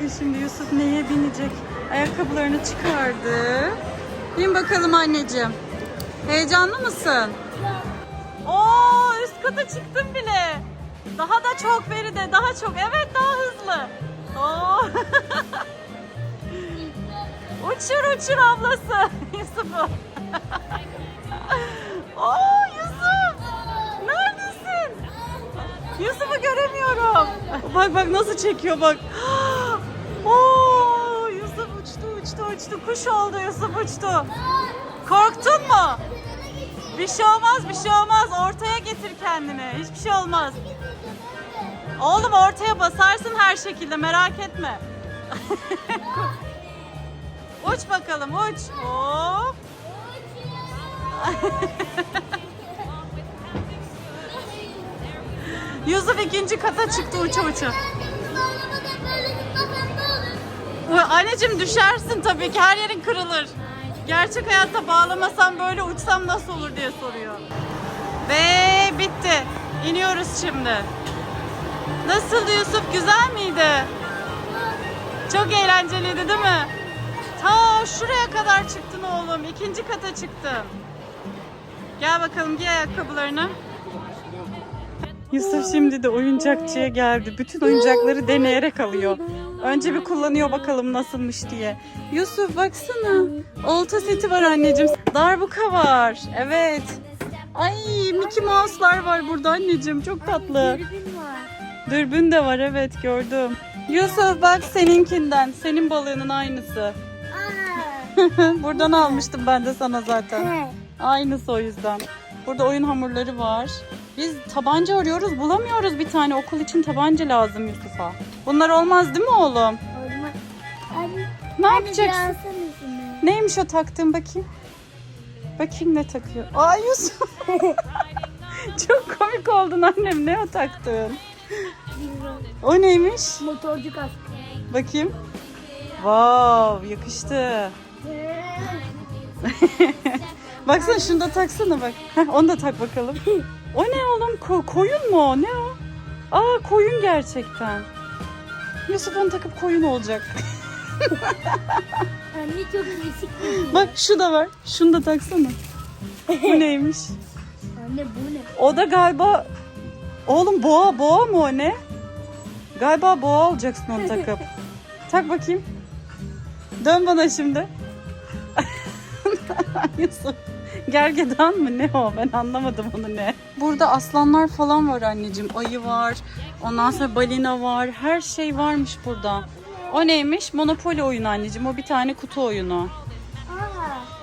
Bakın şimdi Yusuf neye binecek? Ayakkabılarını çıkardı. Bin bakalım anneciğim. Heyecanlı mısın? Oo üst kata çıktım bile. Daha da çok Feride, daha çok. Evet daha hızlı. Oo. uçur uçur ablası Yusuf'u. Oo Yusuf. Neredesin? Yusuf'u göremiyorum. Bak bak nasıl çekiyor bak. Uçtu. Kuş oldu Yusuf uçtu. Korktun mu? Bir şey olmaz, bir şey olmaz. Ortaya getir kendini. Hiçbir şey olmaz. Oğlum ortaya basarsın her şekilde merak etme. uç bakalım uç. Hop. Yusuf ikinci kata çıktı uça uça. Anneciğim düşersin tabii ki her yerin kırılır. Gerçek hayatta bağlamasam böyle uçsam nasıl olur diye soruyor. Ve bitti. İniyoruz şimdi. Nasıldı Yusuf? Güzel miydi? Çok eğlenceliydi değil mi? Ta şuraya kadar çıktın oğlum. İkinci kata çıktın. Gel bakalım giy ayakkabılarını. Yusuf şimdi de oyuncakçıya geldi. Bütün oyuncakları deneyerek alıyor. Önce bir kullanıyor bakalım nasılmış diye. Yusuf baksana. Olta seti var anneciğim. Darbuka var. Evet. Ay Mickey Mouse'lar var burada anneciğim. Çok tatlı. Dürbün de var evet gördüm. Yusuf bak seninkinden. Senin balığının aynısı. Buradan almıştım ben de sana zaten. Aynısı o yüzden. Burada oyun hamurları var. Biz tabanca arıyoruz bulamıyoruz bir tane. Okul için tabanca lazım Yusuf'a. Bunlar olmaz değil mi oğlum? Ne yapacaksın? Neymiş o taktığın bakayım? Bakayım ne takıyor. Aa Yusuf. Çok komik oldun annem. Ne o taktığın? O neymiş? Motorcu kaskı. Bakayım. Wow, yakıştı. Baksana şunu da taksana bak. Heh, onu da tak bakalım. O ne oğlum? Ko- koyun mu o? Ne o? Aa koyun gerçekten. Yusuf onu takıp koyun olacak. Anne çok değişik. Bak şu da var. Şunu da taksana. Bu neymiş? Anne bu ne? O da galiba... Oğlum boğa, boğa mı o ne? Galiba boğa olacaksın onu takıp. Tak bakayım. Dön bana şimdi. Yusuf. Gergedan mı ne o? Ben anlamadım onu ne. Burada aslanlar falan var anneciğim. Ayı var. Ondan sonra balina var. Her şey varmış burada. O neymiş? Monopoly oyunu anneciğim. O bir tane kutu oyunu.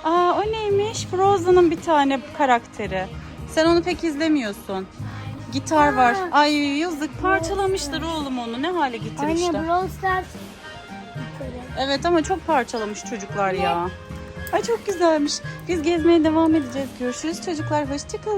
Aa. O neymiş? Frozen'ın bir tane karakteri. Sen onu pek izlemiyorsun. Gitar var. Ay yazık parçalamışlar oğlum onu. Ne hale getirmişler. Anne Brawl Stars. Evet ama çok parçalamış çocuklar ya. Ay çok güzelmiş. Biz gezmeye devam edeceğiz. Görüşürüz çocuklar. Hoşçakalın.